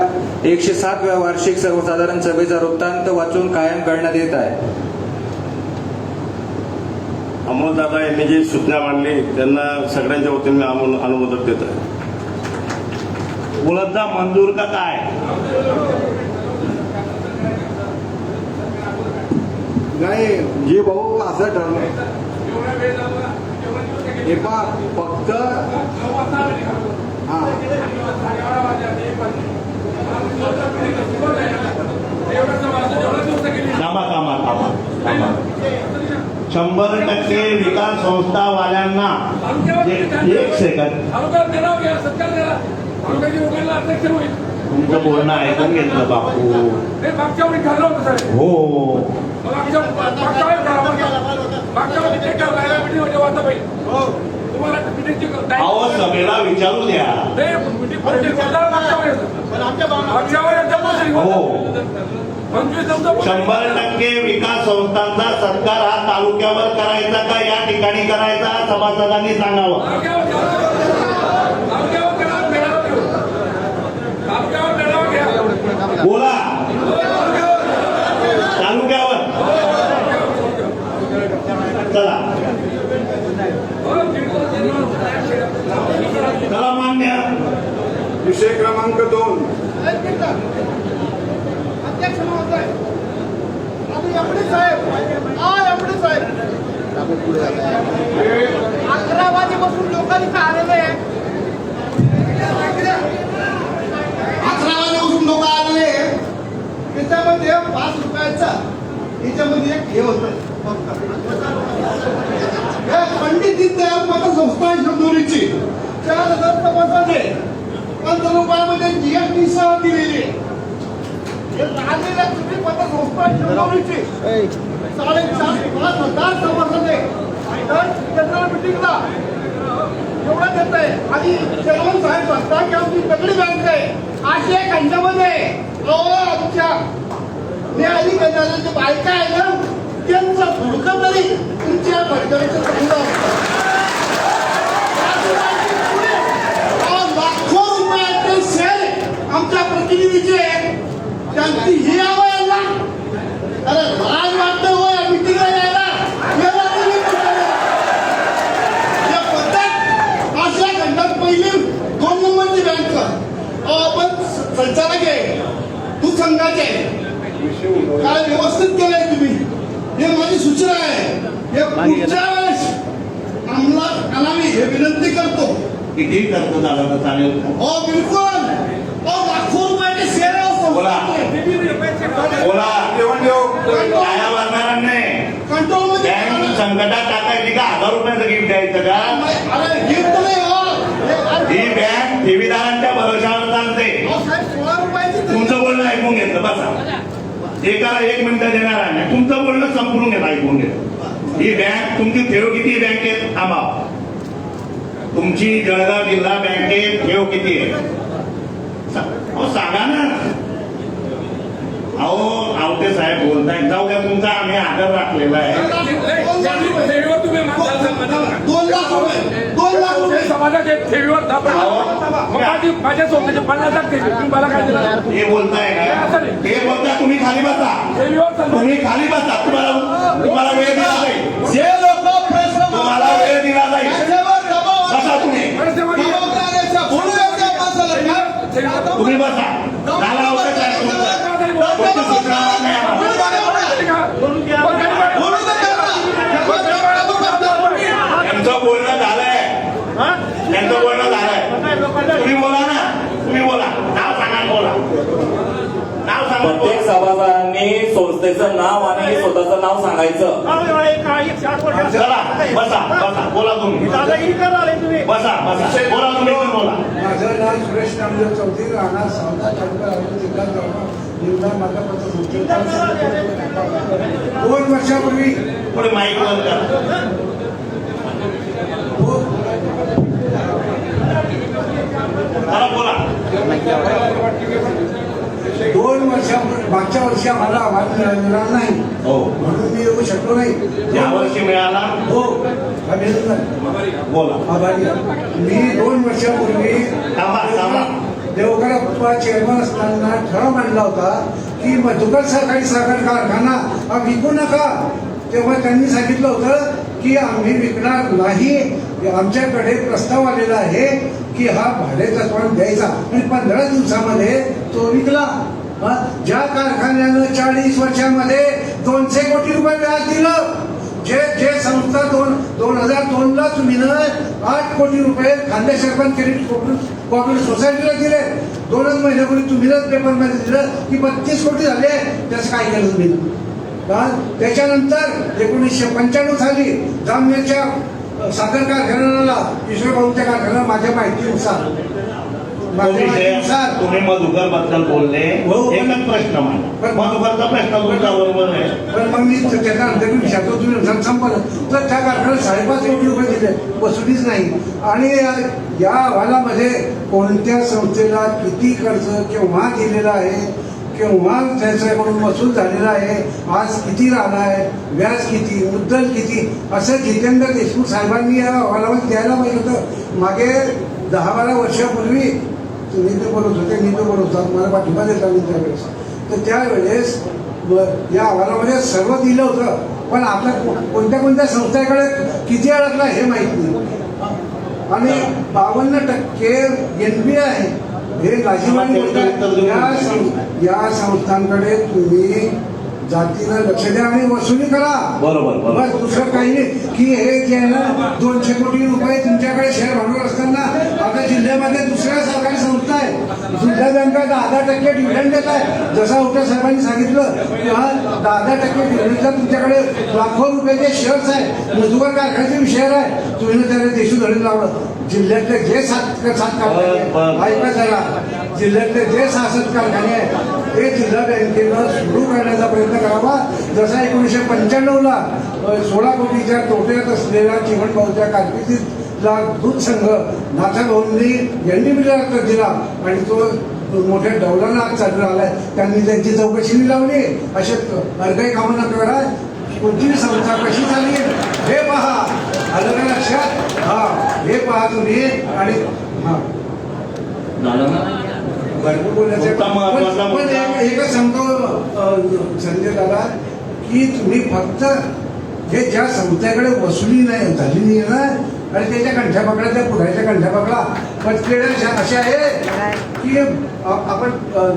एकशे सातव्या वार्षिक सर्वसाधारण सभेचा वृत्तांत वाचून कायम करण्यात येत आहे. अमोलदादा यांनी जी सूचना मांडली त्यांना सगळ्यांच्या वतीने अनुमोदन देत. आहे मुलांचा मंजूर का काय? नाही जी भाऊ असं ठरलं. हे पा फक्त हा थांबा थांबा थांबा थांबा शंभर टक्के विकास संस्थावाल्यांना एक एक सेकंद तुमचं बोलणं ऐकून घेतलं बापू. हो. अहो सभेला विचारू द्या. हो. शंभर टक्के विकास संस्थांचा सत्कार हा तालुक्यावर करायचा का या ठिकाणी करायचा सभासदांनी सांगावं? बोला. तालुक्यावर. चला चला. विषय क्रमांक दोन. अकरा वाजेपासून लोकांनी आलेले अकरा वाजेपासून लोक आलेले त्याच्यामध्ये पाच रुपयाचा त्याच्यामध्ये एक हे होत. पंडित दीनदयाल पतसंस्था शब्दोरीची चार हजार सभासदे पंधरा रुपयामध्ये जीएसटी सह दिलेली. आहे राजलेल्या तुम्ही पतसंस्था शब्दोरीची साडेचार पाच हजार सभासद जनरल मिटिंगला एवढं देत आहे. आणि चेअरमन साहेब सांगता की आमची तगडी बँक आहे. आशिया खंडामध्ये आमच्या न्यायाधी केंद्राच्या बायका आहे ना त्यांचं फुडकं तरी तुमच्या भडकाचं चांगलं लाखो आमच्या प्रतिनिधीचे त्यांची ही आवड ना अरे लाज वाटतं होय मिटिंगला यायला पहिली दोन नंबरची बँक आपण संचालक आहे तू संघाचे आहे. काय व्यवस्थित केलंय तुम्ही। हे। माझी सूचना आहे हे पुढच्या वेळेस आणावी हे विनंती करतो किती झाला तर चालेल हो बिलकुल लाखो रुपयाचे शेअर बोला. बोला काय मारणार नाही. कंट्रोल बँक संकटात टाकायची का हजार रुपयाचं गिफ्ट द्यायचं का? अरे गिफ्ट नाही हो. हे बँक ठेवीदारांच्या भरोशावर चालते. तुमचं बोलणं ऐकून घेतलं बसा. एकाला एक मिनिटं देणार आहे. तुमचं बोलणं संपूर्ण घेत ऐकून घेत. ही बँक तुमची ठेव किती बँकेत? थांबा. तुमची जळगाव जिल्हा बँकेत ठेव किती आहे? अहो सांगा ना. अहो आवटे साहेब बोलताय जाऊ द्या तुमचा आम्ही आदर राखलेला आहे. दोन लाख रुपये दोन लाख रुपये. दोन लाख रुपये समाजाचे ठेवीवर दाबा मग माझी माझ्या स्वतःचे पन्नास लाख ठेवी तुम्ही मला काय दिलं हे बोलताय का? हे बोलता तुम्ही खाली बसा. ठेवीवर. तुम्ही खाली बसा. तुम्हाला तुम्हाला वेळ दिला जाईल. जे लोक प्रश्न तुम्हाला वेळ दिला जाईल त्याच्यावर दबाव बसा तुम्ही बरं, तेव्हा घे. दबाव टाकायचा. बोलू द्या त्या माणसाला. तुम्ही बसा झाला आवडत आहे तुमचं. तुमची सूचना नाही आम्हाला. बोलू द्या एवढ्या. बोलून घ्या. मग काय बरं? बोलू द्या त्यांना. त्यांचं बोलणं झालंय त्यांचं बोलणं झालंय तुम्ही बोला ना तुम्ही बोला नाव सांगा आणि बोला नाव सांगा आणि प्रत्येक बोला. सभासदांनी संस्थेचं नाव आणि स्वतःचं नाव सांगायचं. चला बसा बसा बोला तुम्ही. बसा बसा. बोला तुम्ही बोला. माझं नाव सुरेश नामदेव चौधरी राहणार सावता तालुका जिल्हा जिल्हा माझा दोन वर्षापूर्वी पुढे माईक बंद करा. चला बोला. दोन वर्षापूर्वी मागच्या वर्षी आम्हाला आवाज मिळालेला नाही. हो. म्हणून मी येऊ शकलो नाही. यावर्षी मिळाला? हो. बोला. आभारी. मी दोन वर्षापूर्वी थांबा देवगडप्पा चेअरमन असताना ठराव मांडला होता की मधुकर सहकारी साखर कारखाना हा विकू नका. तेव्हा त्यांनी सांगितलं होतं की आम्ही विकणार नाही. आमच्याकडे प्रस्ताव आलेला आहे की हा भाडेतत्वाने द्यायचा. आणि पंधरा दिवसामध्ये तो विकला ज्या कारखान्यानं चाळीस वर्षामध्ये दोनशे कोटी रुपये व्याज दिलं. जे जे संस्था दोन दोन हजार दोन ला तुम्ही आठ कोटी रुपये खांद्या सरपंच क्रेडिट कॉपरेटिव्ह सोसायटीला दिले. दोनच महिन्यापूर्वी तुम्हीच पेपरमध्ये दिलं की बत्तीस कोटी झाले. त्याचं काय केलं तुम्ही त्याच्यानंतर एकोणीसशे पंच्याण्णव साली जामनेरच्या साखर कारखान्याला ईश्वरभाऊच्या कारखान्याला माझ्या माहितीनुसार. तुम्ही मधुकरबद्दल बोलले हो, एकच प्रश्न मधुकरचा प्रश्न तुमचा बरोबर आहे. पण मग मी त्याच्या विचारतो तुम्ही संपलं. तर त्या कारखान्यात साडेपाच कोटी रुपये दिले वसुलीच नाही. आणि या- या अहवालामध्ये कोणत्या संस्थेला किती कर्ज केव्हा दिलेला आहे केव्हा त्याच्याकडून वसूल झालेला आहे आज किती राहिला आहे व्याज किती मुद्दल किती असं जितेंद्र देशमुख साहेबांनी या अहवालामध्ये द्यायला पाहिजे होतं. मागे दहा बारा वर्षापूर्वी निधी ते बोलत होते मी ते बोलत होता मला पाठिंबा देता मी त्यावेळेस. तर त्यावेळेस या अहवालामध्ये सर्व दिलं होतं पण आता कोणत्या कोणत्या संस्थेकडे किती अडकला हे माहीत नाही. आणि बावन्न टक्के एन बी आहे. हे बोलतात. या संस्थांकडे तुम्ही जातीनं लक्ष द्या आणि वसुली करा बरोबर, बरोबर. बस दुसरं काही नाही की हे जे आहे ना दोनशे कोटी रुपये तुमच्याकडे शेअर भांडवल असताना आता जिल्ह्यामध्ये दुसऱ्या सरकारी संस्था आहे बँका दहा टक्के डिव्हिडंड देत आहे. जसा उठ्या साहेबांनी सांगितलं किंवा दहा टक्के डिव्हिडंडचा तुमच्याकडे लाखो रुपयाचे शेअर्स आहे. मधुकर कारखान्याचे शेअर आहे. तुम्ही त्याला देशू धरून लावलं जिल्ह्यातले जे सात सात कारखाने ऐका जरा जिल्ह्यातले जे सासष्ट कारखाने आहेत ते जिल्हा बँकेनं सुरू करण्याचा प्रयत्न करावा. जसा एकोणीसशे पंच्याण्णवला सोळा कोटीच्या तोट्यात असलेल्या जीवन भाऊच्या कारकिर्दीतला दूध संघ नाथा भाऊंनी यांनी मिळाला दिला आणि तो मोठ्या डौलानं आज चालू आलाय त्यांनी त्यांची चौकशी लावली. असे अर्धही कामं न करा. कोणती संस्था कशी झाली. हे पहा. आलं का लक्षात? हा. हे पहा तुम्ही. आणि हा. भरपूर पण-. एक- एकच सांगतो संजय दादा की तुम्ही फक्त हे ज्या संस्थेकडे वसुली नाही झाली नाही ना आणि त्याच्या कंठ्या पकडा त्या पुढाच्या कंठ्या पकडा. पण केळ्या अशा अशा आहे की आपण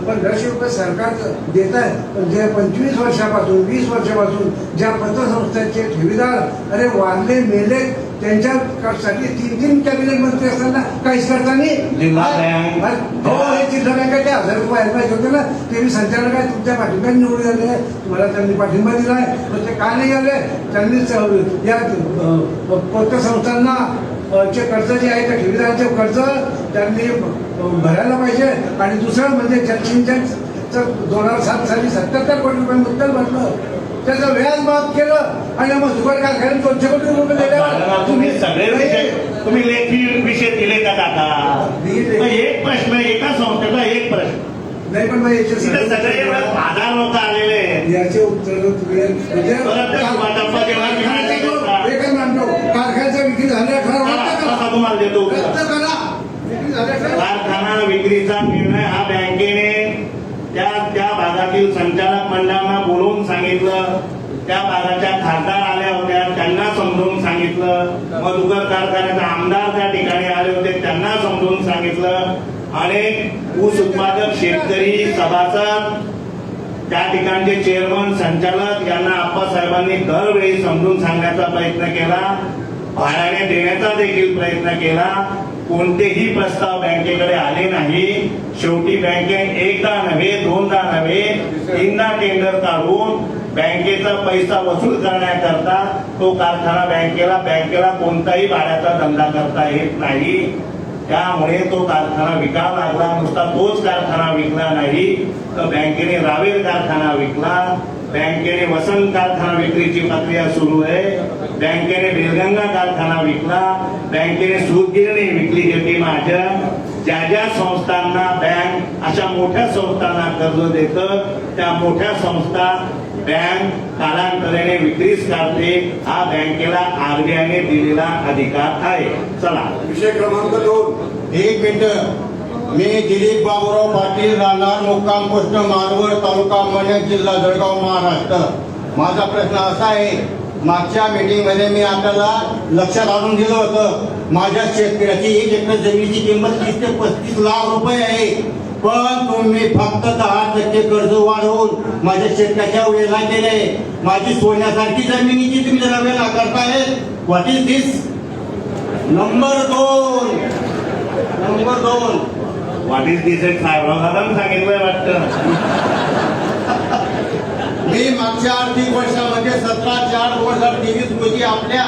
पंधराशे रुपये सरकार देत आहे. पण जे पंचवीस वर्षापासून वीस वर्षापासून ज्या पतसंस्थांचे ठेवीदार अरे वारले मेले त्यांच्यासाठी तीन तीन कॅबिनेट मंत्री असताना काहीच करता नाही. हो हे जिल्हा हजार रुपये पाहिजे होते ना. ते मी संचालक आहे तुमच्या पाठिंब्याने निवडून आहे. तुम्हाला त्यांनी पाठिंबा दिला आहे. पण ते का नाही आले? त्यांनीच अं, या अं, पतसंस्थांना अं, चे कर्ज जे आहे त्या ठेवीदारांचे कर्ज त्यांनी भरायला पाहिजे. आणि दुसरं म्हणजे जलसिंचन दोन हजार सात साली सत्याहत्तर कोटी रुपये मुद्दल भरलं त्याचं व्याज माफ केलं आणि मग दुकान कारखान्यात दोनशे कोटी रुपये दिले. तुम्ही सगळे विषय तुम्ही लेखी विषय दिले का काका एक प्रश्न एका संस्थेचा एक प्रश्न. नाही पण मग याचे सगळे हजार लोक आलेले. याचे उत्तर तुम्ही म्हणजे. एकच म्हणतो कारखान्याचा विक्री झाल्या तुम्हाला देतो कारखाना विक्रीचा निर्णय हा बँकेने त्या त्या भागातील संचालक मंडळांना बोलवून सांगितलं. त्या भागाच्या खासदार आल्या होत्या त्यांना समजावून सांगितलं. मधुकर कारखान्याचा आमदार त्या ठिकाणी आले होते त्यांना समजावून सांगितलं. अनेक ऊस उत्पादक शेतकरी सभासद त्या ठिकाणचे चेअरमन संचालक यांना आप्पासाहेबांनी दरवेळी समजून सांगण्याचा प्रयत्न केला. भाड्याने देण्याचा देखील प्रयत्न केला. कोणतेही प्रस्ताव बँकेकडे आले नाही. शेवटी बँकेने एकदा नव्हे दोनदा नव्हे तीनदा टेंडर काढून बँकेचा पैसा वसूल करण्याकरता तो कारखाना बँकेला बँकेला कोणताही भाड्याचा धंदा करता येत नाही. त्यामुळे तो कारखाना विकावा लागला नुसता तोच कारखाना विकला नाही. तर बँकेने रावेर कारखाना विकला. बँकेने वसंत कारखाना विक्रीची प्रक्रिया सुरू आहे. बँकेने बेलगंगा कारखाना विकला. बँकेने सूतगिरणी विकली गेली माझ्या. ज्या ज्या संस्थांना बँक अशा मोठ्या संस्थांना कर्ज देतं त्या मोठ्या संस्था बँक कालांतराने विक्रीस काढते. हा बँकेला आरबीआयने दिलेला अधिकार आहे. चला. विषय क्रमांक दोन. एक मिनिट. मी दिलीप बाबूराव पाटील राहणार मुक्काम पोस्ट मारवड तालुका मने जिल्हा जळगाव महाराष्ट्र. माझा प्रश्न असा आहे मागच्या मीटिंगमध्ये मी आपल्याला लक्षात आणून दिलं होतं. माझ्या शेतकऱ्याची एक एकर जमिनीची किंमत तीस ते पस्तीस लाख रुपये आहे. पण तुम्ही फक्त दहा टक्के कर्ज वाढवून माझ्या शेतकऱ्याच्या वेळेला केले. माझी सोन्यासारखी जमिनीची तुम्ही जरा वेळा करताय. व्हॉट इज दिस नंबर दोन. नंबर दोन. What is this Sahebrao Dada सांगितलंय वाटतं. मी मागच्या आर्थिक वर्षामध्ये सतरा चार दोन हजार तेवीस रोजी आपल्या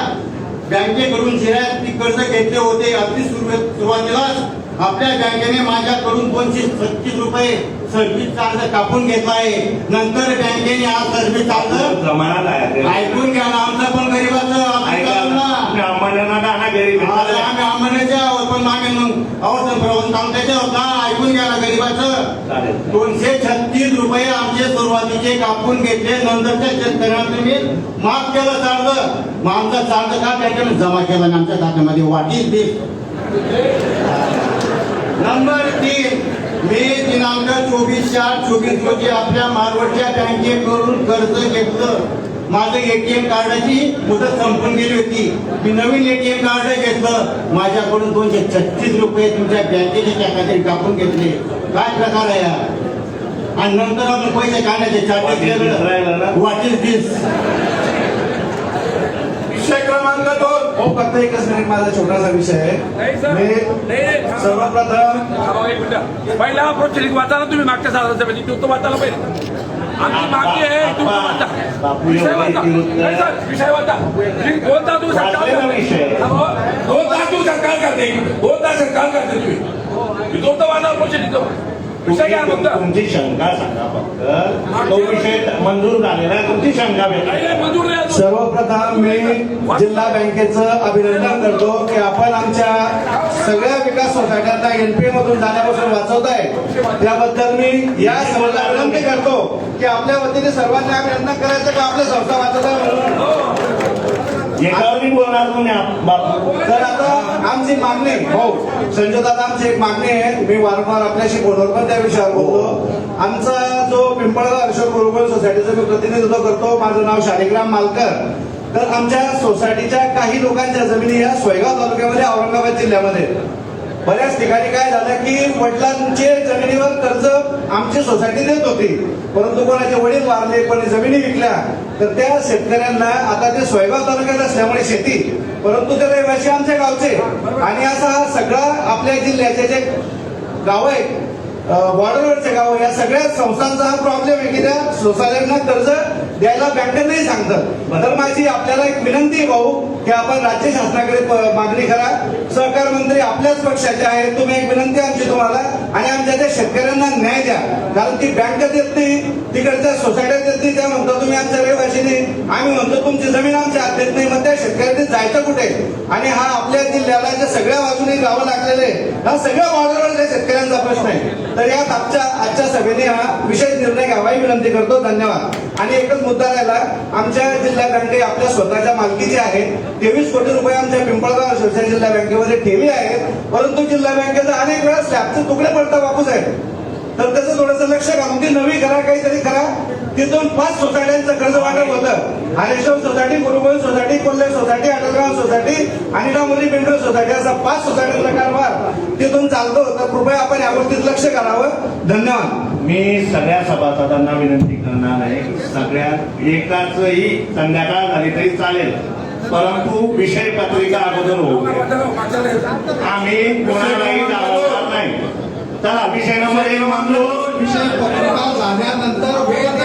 बँकेकडून जिरायत कर्ज घेतले होते. अगदी सुरु- सुरुवातीलाच. आपल्या बँकेने माझ्याकडून दोनशे छत्तीस रुपये सर्व्हिस चार्ज कापून घेतला आहे. नंतर बँकेने हा सर्व्हिस चार्ज ते. ऐकून घ्या ना आमचं पण गरीबाचं आज आम्ही पण मग ऐकून घ्या ना गरीबाचं. दोनशे छत्तीस रुपये आमचे सुरुवातीचे कापून घेतले नंतरच्या शेतकऱ्यांना तुम्ही माफ केलं चार्ज. मग आमचा चार्ज का बँकेने जमा केला आणि आमच्या खात्यामध्ये वाट इज दिस नंबर तीन मी दिनांक चोवीस चार चोवीस रोजी आपल्या मारवडच्या बँकेकडून कर्ज घेतलं. माझं एटीएम कार्डाची मुदत संपून गेली होती. मी नवीन एटीएम कार्ड घेतलं. माझ्याकडून दोनशे छत्तीस रुपये तुमच्या बँकेच्या खात्यात कापून घेतले. काय प्रकार आहे? आणि नंतर अजून पैसे काढण्याचे? चार्जेस इज दिस विषय क्रमांक दोन. हो फक्त एकच मिनिट माझा छोटासा विषय आहे. मी सर्वप्रथम पहिला प्रोसिडिंग वाचा ना तुम्ही मागच्या साधारण सभेची तो तो वाचायला पाहिजे आमची मागणी आहे वाचा. विषय वाचा. इथे नाही सर विषय वाचा. तुम्ही दोन तास तुम्ही सरकार वाचलेला करते. दोन तास तुम्ही सरकार करते. दोन तास सरकार करते तुम्ही. तर वाचा प्रोसिडिंग विषय काय तुम्ही- म्हणता तुमची शंका सांगा फक्त. तो विषय मंजूर झालेला आहे. तुमची शंका नाही, वेगळी नाही, मंजूर नाही अजून. सर्वप्रथम मी जिल्हा बँकेचं अभिनंदन करतो की आपण आमच्या सगळ्या विकास सोसायट्यांना एनपीए मधून जाण्यापासून वाचवत आहे त्याबद्दल मी या सभेला विनंती करतो की आपल्या वतीने सर्वांनी अभिनंदन करायचं की आपल्या संस्था वाचवत आहे म्हणून एकावरही बोलणार तुम्ही आप- बापू. तर आता आमची मागणी हो. संजय दादा आमची एक मागणी आहे. मी वारंवार आपल्याशी फोनवर पण त्या विषयावर बोलतो. आमचा जो पिंपळगाव अशोक गुरुकुल सोसायटीचं मी प्रतिनिधित्व करतो. माझं नाव शालिग्राम मालकर. तर आमच्या सोसायटीच्या काही लोकांच्या जमिनी या सोयगाव तालुक्यामध्ये औरंगाबाद जिल्ह्यामध्ये. बऱ्याच ठिकाणी काय झालं की वडिलांचे जमिनीवर कर्ज आमची सोसायटी देत होती. परंतु कोणाचे वडील वारले कोणी जमिनी विकल्या तर त्या शेतकऱ्यांना आता ते सोयगाव तालुक्यात असल्यामुळे शेती. परंतु ते रहिवासी आमच्या गावचे. आणि असा हा सगळा आपल्या जिल्ह्याचे जे गाव आहेत बॉर्डरवरचे गाव या सगळ्या संस्थांचा हा प्रॉब्लेम आहे की त्या सोसायट्यांना कर्ज द्यायला बँक नाही सांगतात तर माझी आपल्याला एक विनंती भाऊ की आपण राज्य शासनाकडे प- मागणी करा. सहकार मंत्री आपल्याच पक्षाचे आहेत. तुम्ही एक विनंती आमची तुम्हाला आणि आमच्या त्या शेतकऱ्यांना न्याय द्या. कारण ती बँक देत नाही तिकडच्या सोसायट्या देत नाही. त्या म्हणतो तुम्ही आमच्या रहिवासी आम्ही म्हणतो तुमची जमीन आमच्या हात देत नाही. मग त्या शेतकऱ्यांनी जायचं कुठे? आणि हा आपल्या जिल्ह्याला ज्या सगळ्या बाजूने गावं लागलेले हा सगळ्या बॉर्डरवरच्या शेतकऱ्यांचा प्रश्न आहे तर यात आजच्या आजच्या सभेने हा विशेष निर्णय घ्यावाही विनंती करतो. धन्यवाद. आणि एकच मुद्दा राहिला. आमच्या जिल्हा बँके आपल्या स्वतःच्या मालकीची आहे तेवीस कोटी रुपये आमच्या पिंपळगाव शिवसेना जिल्हा बँकेमध्ये ठेवी आहेत. परंतु जिल्हा बँकेचा अनेक वेळा स्लॅबचे तुकडे पडता वापस आहेत तर त्याचं थोडंसं लक्ष घालून ती नवी करा काहीतरी करा. तिथून पाच सोसायट्यांचं कर्ज वाटप होतं. Hareshwar society Gurugovind society Kolhe society Atalgaon society आणि डांबोली पिंपळ सोसायटी असा पाच सोसायटीचा कारभार तिथून चालतो. तर कृपया आपण यावरतीच लक्ष करावं. धन्यवाद. मी सगळ्या सभासदांना विनंती करणार आहे. सगळ्या एकाचही संध्याकाळ झाली तरी चालेल. परंतु विषय पत्रिका अगोदर होऊ आम्ही कोणालाही दाखवणार नाही. तर विषय नंबर एक मानलो. विषय पत्रिका झाल्यानंतर वेळ